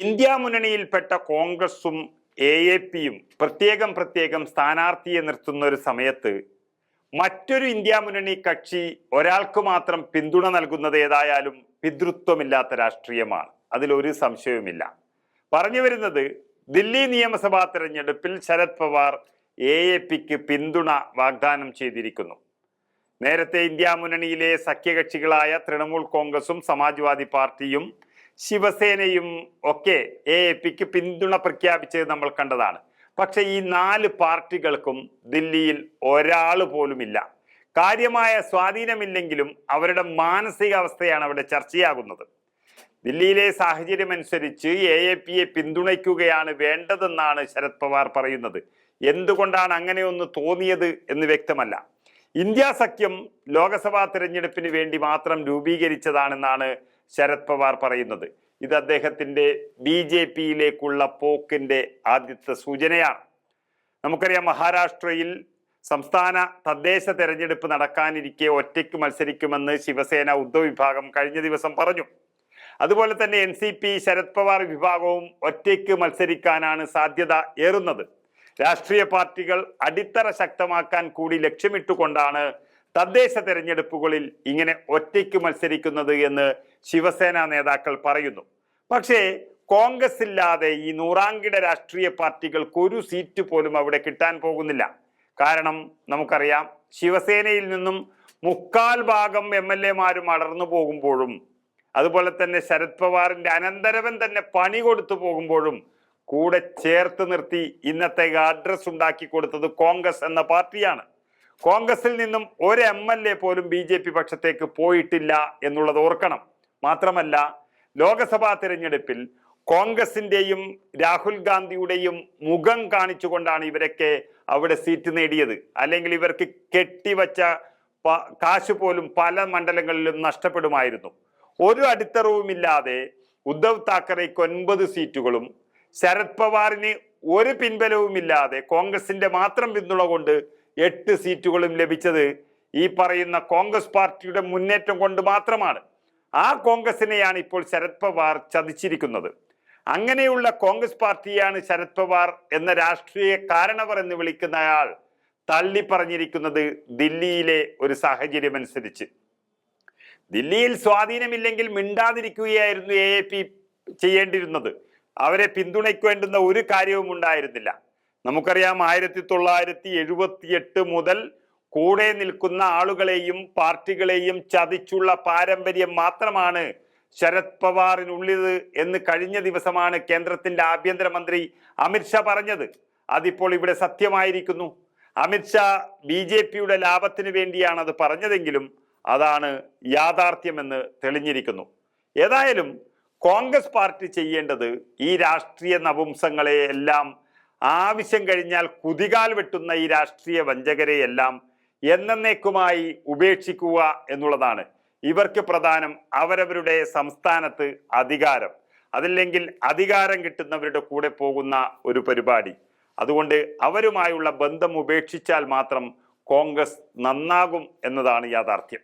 India മുന്നണിയിൽപ്പെട്ട കോൺഗ്രസും A A പിയും പ്രത്യേകം പ്രത്യേകം സ്ഥാനാർത്ഥിയെ നിർത്തുന്ന ഒരു സമയത്ത് മറ്റൊരു ഇന്ത്യ മുന്നണി കക്ഷി ഒരാൾക്ക് മാത്രം പിന്തുണ നൽകുന്നത് ഏതായാലും പിതൃത്വമില്ലാത്ത രാഷ്ട്രീയമാണ്. അതിലൊരു സംശയവുമില്ല. പറഞ്ഞു വരുന്നത് ദില്ലി നിയമസഭാ തെരഞ്ഞെടുപ്പിൽ ശരത് പവാർ എ എ പിക്ക് പിന്തുണ വാഗ്ദാനം ചെയ്തിരിക്കുന്നു. നേരത്തെ ഇന്ത്യ മുന്നണിയിലെ സഖ്യകക്ഷികളായ തൃണമൂൽ കോൺഗ്രസും സമാജ്വാദി പാർട്ടിയും ശിവസേനയും ഒക്കെ എ എ പിക്ക് പിന്തുണ പ്രഖ്യാപിച്ചത് നമ്മൾ കണ്ടതാണ്. പക്ഷേ ഈ നാല് പാർട്ടികൾക്കും ദില്ലിയിൽ ഒരാൾ പോലുമില്ല. കാര്യമായ സ്വാധീനമില്ലെങ്കിലും അവരുടെ മാനസികാവസ്ഥയാണ് അവിടെ ചർച്ചയാകുന്നത്. ദില്ലിയിലെ സാഹചര്യം അനുസരിച്ച് എ എ പിയെ പിന്തുണയ്ക്കുകയാണ് വേണ്ടതെന്നാണ് ശരത് പവാർ പറയുന്നത്. എന്തുകൊണ്ടാണ് അങ്ങനെയൊന്ന് തോന്നിയത് എന്ന് വ്യക്തമല്ല. ഇന്ത്യ സഖ്യം ലോക്സഭാ തിരഞ്ഞെടുപ്പിന് വേണ്ടി മാത്രം രൂപീകരിച്ചതാണെന്നാണ് ശരത് പവാർ പറയുന്നത്. ഇത് അദ്ദേഹത്തിന്റെ ബി ജെ പിയിലേക്കുള്ള പോക്കിന്റെ ആദ്യത്തെ സൂചനയാണ്. നമുക്കറിയാം മഹാരാഷ്ട്രയിൽ സംസ്ഥാന തദ്ദേശ തെരഞ്ഞെടുപ്പ് നടക്കാനിരിക്കെ ഒറ്റയ്ക്ക് മത്സരിക്കുമെന്ന് ശിവസേന ഉദ്ധവ് വിഭാഗം കഴിഞ്ഞ ദിവസം പറഞ്ഞു. അതുപോലെ തന്നെ N C P Sharad Pawar വിഭാഗവും ഒറ്റയ്ക്ക് മത്സരിക്കാനാണ് സാധ്യത ഏറുന്നത്. രാഷ്ട്രീയ പാർട്ടികൾ അടിത്തറ ശക്തമാക്കാൻ കൂടി ലക്ഷ്യമിട്ടുകൊണ്ടാണ് തദ്ദേശ തെരഞ്ഞെടുപ്പുകളിൽ ഇങ്ങനെ ഒറ്റയ്ക്ക് മത്സരിക്കുന്നത് എന്ന് ശിവസേന നേതാക്കൾ പറയുന്നു. പക്ഷേ കോൺഗ്രസ് ഇല്ലാതെ ഈ നൂറാങ്കിട രാഷ്ട്രീയ പാർട്ടികൾക്ക് ഒരു സീറ്റ് പോലും അവിടെ കിട്ടാൻ പോകുന്നില്ല. കാരണം നമുക്കറിയാം ശിവസേനയിൽ നിന്നും മുക്കാൽ ഭാഗം എം എൽ എമാരും അടർന്നു പോകുമ്പോഴും അതുപോലെ തന്നെ ശരത് പവാറിന്റെ അനന്തരവൻ തന്നെ പണി കൊടുത്തു പോകുമ്പോഴും കൂടെ ചേർത്ത് നിർത്തി ഇന്നത്തെ അഡ്രസ് ഉണ്ടാക്കി കൊടുത്തത് കോൺഗ്രസ് എന്ന പാർട്ടിയാണ്. കോൺഗ്രസിൽ നിന്നും ഒരു എം എൽ എ പോലും ബി ജെ പി പക്ഷത്തേക്ക് പോയിട്ടില്ല എന്നുള്ളത് ഓർക്കണം. മാത്രമല്ല ലോക്സഭാ തിരഞ്ഞെടുപ്പിൽ കോൺഗ്രസിന്റെയും രാഹുൽ ഗാന്ധിയുടെയും മുഖം കാണിച്ചുകൊണ്ടാണ് ഇവരൊക്കെ അവിടെ സീറ്റ് നേടിയത്. അല്ലെങ്കിൽ ഇവർക്ക് കെട്ടിവച്ച കാശ് പോലും പല മണ്ഡലങ്ങളിലും നഷ്ടപ്പെടുമായിരുന്നു. ഒരു അടിത്തറവുമില്ലാതെ ഉദ്ധവ് താക്കറേക്ക് ഒൻപത് സീറ്റുകളും ശരത് പവാറിന് ഒരു പിൻബലവുമില്ലാതെ കോൺഗ്രസിന്റെ മാത്രം പിന്തുണ കൊണ്ട് എട്ട് സീറ്റുകളും ലഭിച്ചത് ഈ പറയുന്ന കോൺഗ്രസ് പാർട്ടിയുടെ മുന്നേറ്റം കൊണ്ട് മാത്രമാണ്. ആ കോൺഗ്രസിനെയാണ് ഇപ്പോൾ ശരത് പവാർ ചതിച്ചിരിക്കുന്നത്. അങ്ങനെയുള്ള കോൺഗ്രസ് പാർട്ടിയാണ് ശരത് പവാർ എന്ന രാഷ്ട്രീയ കാരണവർ എന്ന് വിളിക്കുന്ന വിളിക്കുന്നയാൾ തള്ളി പറഞ്ഞിരിക്കുന്നത് ദില്ലിയിലെ ഒരു സാഹചര്യം അനുസരിച്ച് ദില്ലിയിൽ സ്വാധീനമില്ലെങ്കിൽ മിണ്ടാതിരിക്കുകയായിരുന്നു എ ചെയ്യേണ്ടിരുന്നത് അവരെ പിന്തുണയ്ക്കേണ്ടുന്ന ഒരു കാര്യവും ഉണ്ടായിരുന്നില്ല. നമുക്കറിയാം ആയിരത്തി തൊള്ളായിരത്തി എഴുപത്തി എട്ട് മുതൽ കൂടെ നിൽക്കുന്ന ആളുകളെയും പാർട്ടികളെയും ചതിച്ചുള്ള പാരമ്പര്യം മാത്രമാണ് ശരത് പവാറിനുള്ളത് എന്ന് കഴിഞ്ഞ ദിവസമാണ് കേന്ദ്രത്തിന്റെ ആഭ്യന്തരമന്ത്രി അമിത്ഷാ പറഞ്ഞത്. അതിപ്പോൾ ഇവിടെ സത്യമായിരിക്കുന്നു. അമിത്ഷാ ബി ജെ പിയുടെ ലാഭത്തിന് വേണ്ടിയാണ് അത് പറഞ്ഞതെങ്കിലും അതാണ് യാഥാർത്ഥ്യമെന്ന് തെളിഞ്ഞിരിക്കുന്നു. ഏതായാലും കോൺഗ്രസ് പാർട്ടി ചെയ്യേണ്ടത് ഈ രാഷ്ട്രീയ നപുംസങ്ങളെ എല്ലാം ആവശ്യം കഴിഞ്ഞാൽ കുതികാൽ വെട്ടുന്ന ഈ രാഷ്ട്രീയ വഞ്ചകരെ എല്ലാം എന്നേക്കുമായി ഉപേക്ഷിക്കുക എന്നുള്ളതാണ്. ഇവർക്ക് പ്രധാനം അവരവരുടെ സംസ്ഥാനത്ത് അധികാരം. അതല്ലെങ്കിൽ അധികാരം കിട്ടുന്നവരുടെ കൂടെ പോകുന്ന ഒരു പരിപാടി. അതുകൊണ്ട് അവരുമായുള്ള ബന്ധം ഉപേക്ഷിച്ചാൽ മാത്രം കോൺഗ്രസ് നന്നാകും എന്നതാണ് യാഥാർത്ഥ്യം.